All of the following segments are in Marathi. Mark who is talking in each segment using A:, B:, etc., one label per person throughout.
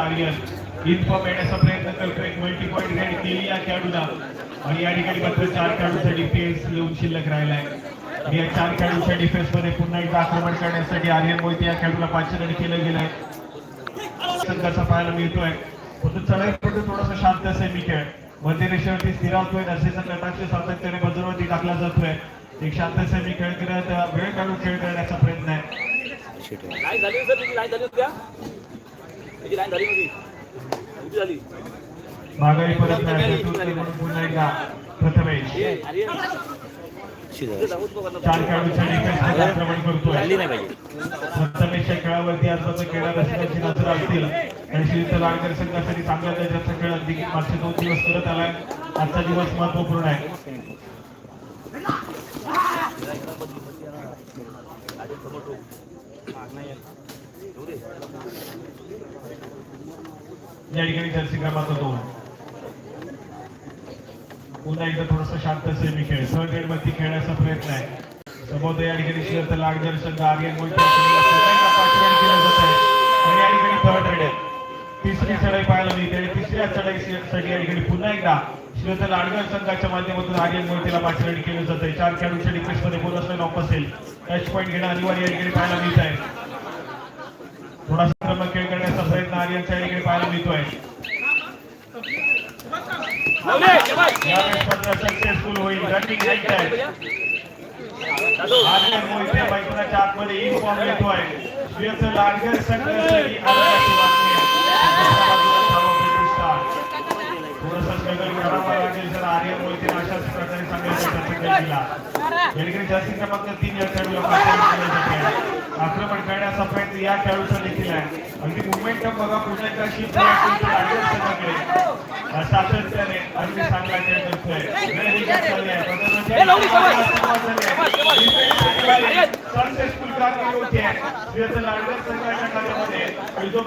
A: आर्यन. इन्फॉर्म येण्याचा प्रयत्न करतो एक मल्टी पॉईंट रेड केली या खेळाडूला. आणि या ठिकाणी मात्र चार खेळाडूचा डिफेन्स येऊन शिल्लक राहिलाय. या चार खेळाडूच्या डिफेन्समध्ये पुन्हा एकदा आक्रमण करण्यासाठी आर्यन मोहिते या खेळाडूला पाचशे रन केलं गेलंय. संघाचा पाहायला मिळतोय. फक्त चढाईमध्ये थोडासा शांत असेल मी खेळ. मध्य रेषेवरती स्थिरावतोय. नसेचा कटाक्ष सातत्याने बजरवरती टाकला जातोय. एक शांत सेमी खेळ. करत वेळ काढून खेळ करण्याचा प्रयत्न आहे. माघारी परत नाही पुन्हा एकदा प्रथमेश. चारमध्ये आक्रमण करतोय. प्रथमेशच्या खेळावरती आज मात्र खेळात असण्याची नजर असतील आणि श्रीयुत लाडकर संघासाठी चांगल्या दर्जाचा खेळ अगदी मागचे दोन दिवस करत आलाय. आजचा दिवस महत्त्वपूर्ण आहे. या ठिकाणी जर्सी क्रमांक दोन. पुन्हा एकदा थोडस शांत सेमी खेळ. थर्ड रेडमध्ये खेळण्याचा प्रयत्न आहे. समोर या ठिकाणी श्रीयुत लाडकर संघ आर्यन मोहिते आणि या ठिकाणी थर्ड रेड आहे. तिसरी चढाई पाहायला मिळते आणि तिसऱ्या चढाईसाठी या ठिकाणी पुन्हा एकदा श्रीयुत लाडगर संघाच्या माध्यमातून आर्यन मोहितेला पाठवण केलं जात आहे. चार खेळाडूंच्या डिफेन्समध्ये बोनस लाईन ऑफ असेल टच पॉईंट घेणं अनिवार्य या ठिकाणी पाहायला मिळत आहे. थोडासा क्रमांक खेळ करण्याचा प्रयत्न आर्यनच्या ठिकाणी पाहायला मिळतोय. सक्सेसफुल होईल. Running night. आर्यन मोहिते मैदानाच्या आतमध्ये इन्फॉर्म येतोय श्रीयुत लाडकर प्रतिष्ठा. थोडासा स्ट्रगल करावा लागेल जर आर्यन मोहिते अशाच प्रकारे सांगायचा जास्तीत क्रमांक तीन या खेळाडूला पाठवण्यात केलं जात आहे. आक्रमण करण्याचा प्रयत्न या खेळाडूचा देखील आहे. अगदी मुवमेंटम बघा पुन्हा एकदा शिफ्ट सातत्याने अगदी चांगला खेळ करतोय Very good लाडकर जो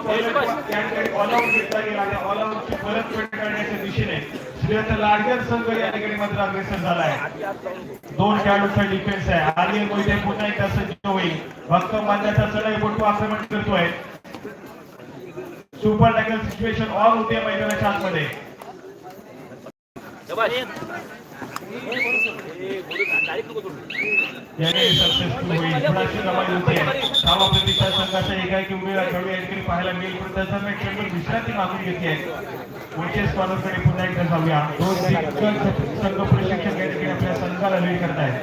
A: घेतला गेला त्या परतफेड करण्याच्या दिशेने श्रीयुत लाडकर संघ या ठिकाणी मात्र अग्रेसर झाला आहे दोन खेळाडूंचा डिफेन्स आहे आर्यन मोहिते पुन्हा एकदा सज्ज होईल भक्त मान्याचा चढाई मोठं आक्रमण करतोय सुपर टॅकल सिच्युएशन ऑल होते मैदानाच्या आतमध्ये याने सक्सेसफुल होईल. थोडाशी कमाई होते? धावा प्रतिष्ठा संघाच्या एकाएकी उमेदवार खेळू या पाहायला मिळेल. पण त्याचा मी खेळून विश्रांती मागून घेते पुढचे स्कॉलरकडे पुन्हा एकदा जाऊया. दोन दिग्गज संघ प्रशिक्षक या ठिकाणी आपल्या संघाला लीड करतायत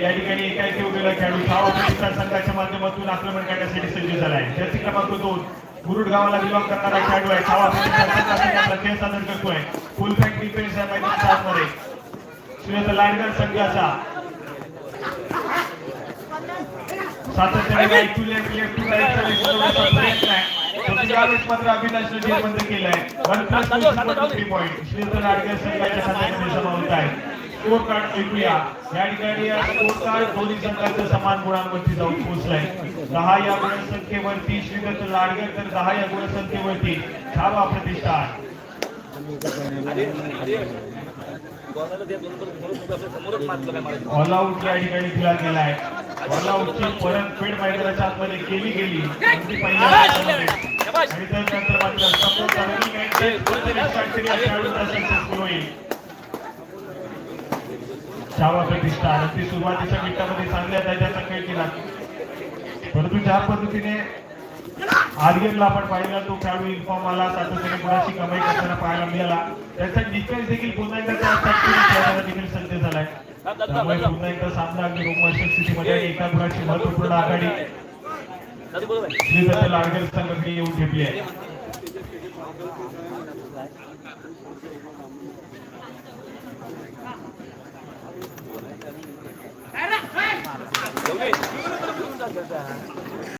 A: या ठिकाणी एका उभेला खेळाडू धावा संघाच्या माध्यमातून आक्रमण करण्यासाठी सज्ज झाला आहे जर्सी क्रमांक दोन मुरुड गावाला बिलॉंग करणारा खेळाडू आहे. सावा प्रतिष्ठा खेळ सादर करतोय. फुल फॅक्ट डिफेन्स आहे मैदानाच्या आतमध्ये श्रीयुत लाडकर संघाचा सातत्याने right to left, left to right प्रयत्न आहे. Plus two equal to three point. श्रीयुत लाडकर संघाच्या खात्यामध्ये समावत आहे स्कोर कार्ड ऐकूया या ठिकाणी स्कोर कार्ड दोन्ही संघाचं समान गुणांवरती जाऊन पोहोचलाय दहा या गुणसंख्येवरती श्रीदत्त लाडकर तर दहा या गुणसंख्येवरती धावा प्रतिष्ठा
B: अरे, अरे. बॉलाला ते दोन बरोबर बरोबर आपल्या समोरच मारलं काय मारायचं.
A: ऑल आउट या ठिकाणी दिला गेलाय ऑल आउटची परतफेड मैदानाच्या आतमध्ये केली गेली अगदी प्रतिष्ठा अगदी सुरुवातीच्या मिनिटामध्ये चांगल्या दर्जाचा खेळ केला परंतु ज्या पद्धतीने आर्यनला आपण पाहिला तो खेळाडू इन्फॉर्म आला सातत्याने गुणाची कमाई करताना पाहायला मिळाला त्याचा डिफेन्स देखील पुन्हा एकदा त्या देखील सज्ज झालाय त्यामुळे पुन्हा एकदा सामना अगदी रोमहर्षक स्थितीमध्ये एका गुणाची महत्त्वपूर्ण आघाडी
B: दादी बरोबर आहे.
A: श्रीदत्त येऊन ठेपली आहे